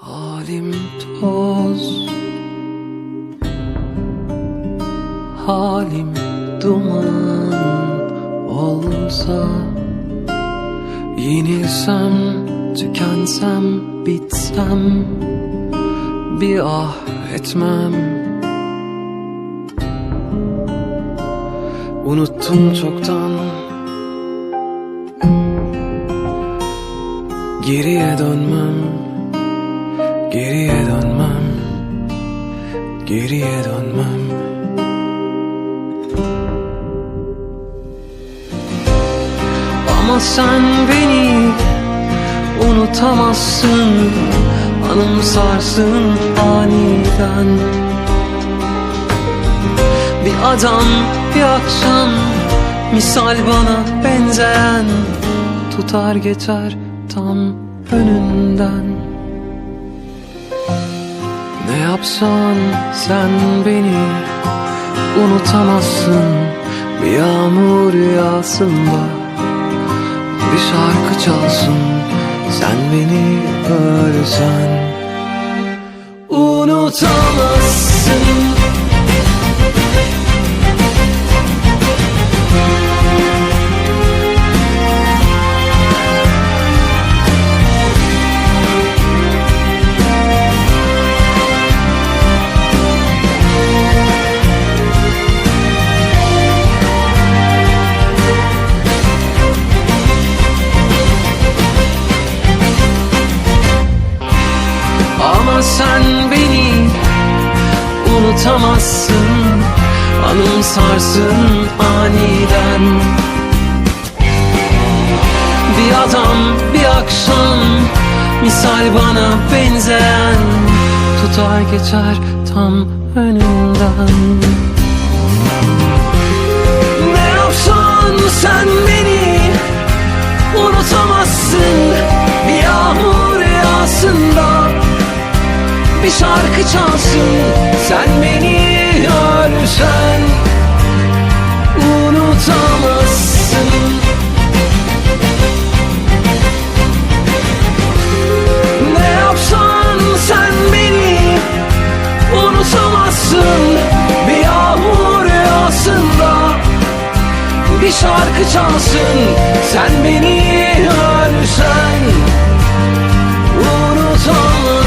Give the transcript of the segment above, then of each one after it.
Halim toz Halim duman olsa Yenilsem, tükensem, bitsem Bir ah etmem. Unuttum çoktan. Geriye dönmem Geriye dönmem. Geriye dönmem. Ama sen beni unutamazsın. Anımsarsın aniden. Bir adam bir akşam. Misal bana benzeyen. Tutar geçer tam önünden yapsan sen beni unutamazsın. Bir yağmur yağsında Bir şarkı çalsın. Sen beni görsen Unutamazsın unutamazsın Anımsarsın aniden. Bir adam bir akşam Misal bana benzeyen Tutar geçer tam önünden bir şarkı çalsın. Sen beni görsen Unutamazsın. Ne yapsan sen beni Unutamazsın. Bir yağmur yağsında Bir şarkı çalsın. Sen beni görsen Unutamazsın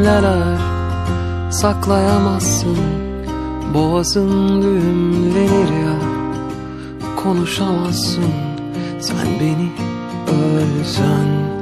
cümleler saklayamazsın? Boğazın düğümlenir ya Konuşamazsın. Sen beni ölsen